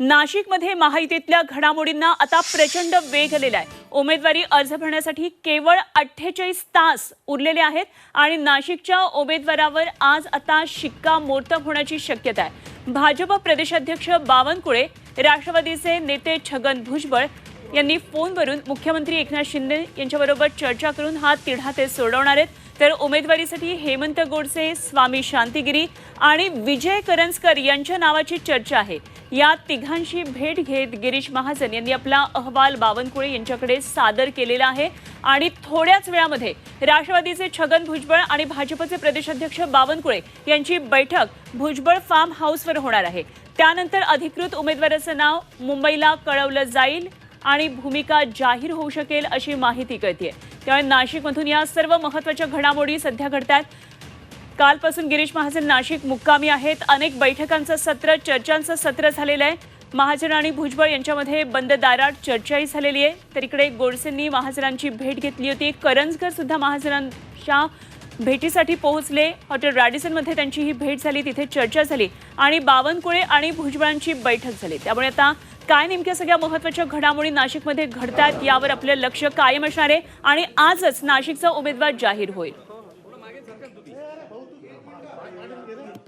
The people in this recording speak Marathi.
नाशिकमध्ये महायुतीतल्या घडामोडींना आता प्रचंड वेग आलेला आहे. उमेदवारी अर्ज भरण्यासाठी केवळ अठ्ठेचाळीस तास उरलेले आहेत आणि नाशिकच्या उमेदवारावर आज आता शिक्कामोर्तब होण्याची शक्यता आहे. भाजप प्रदेशाध्यक्ष बावनकुळे राष्ट्रवादीचे नेते छगन भुजबळ यांनी फोनवरून मुख्यमंत्री एकनाथ शिंदे यांच्याबरोबर चर्चा करून हा तिढा ते सोडवणार आहेत. तर उमेदवारीसाठी हेमंत गोडसे स्वामी शांतिगिरी आणि विजय करंजकर यांच्या नावाची चर्चा आहे. या तिघांशी भेट घेत गिरीश महाजन यांनी आपला अहवाल बावनकुळे यांच्याकडे सादर केलेला आहे. आणि थोड्याच वेळामध्ये राष्ट्रवादीचे छगन भुजबळ आणि भाजपचे प्रदेशाध्यक्ष बावनकुळे यांची बैठक भुजबळ फार्म हाऊसवर होणार आहे. त्यानंतर अधिकृत उमेदवाराचं नाव मुंबईला कळवलं जाईल आणि भूमिका जाहीर होऊ शकेल अशी माहिती कळते त्यामुळे नाशिकमधून या सर्व महत्त्वाच्या घडामोडी सध्या घडतात कालपासून गिरीश महाजन नाशिक मुक्कामी आहेत. अनेक बैठकांचं सत्र चर्चांचं सत्र झालेलं आहे. महाजन आणि भुजबळ यांच्यामध्ये बंद दारात चर्चाही झालेली आहे. तर इकडे गोडसेंनी महाजनांची भेट घेतली होती. करंजकर सुद्धा महाजनांच्या भेटीसाठी पोहोचले. हॉटेल रॅडिसनमध्ये त्यांची ही भेट झाली. तिथे चर्चा झाली आणि बावनकुळे आणि भुजबळांची बैठक झाली. त्यामुळे आता काय नेमक्या सगळ्या महत्त्वाच्या घडामोडी नाशिकमध्ये घडतात यावर आपलं लक्ष कायम असणार आहे आणि आजच नाशिकचा उमेदवार जाहीर होईल. Why didn't you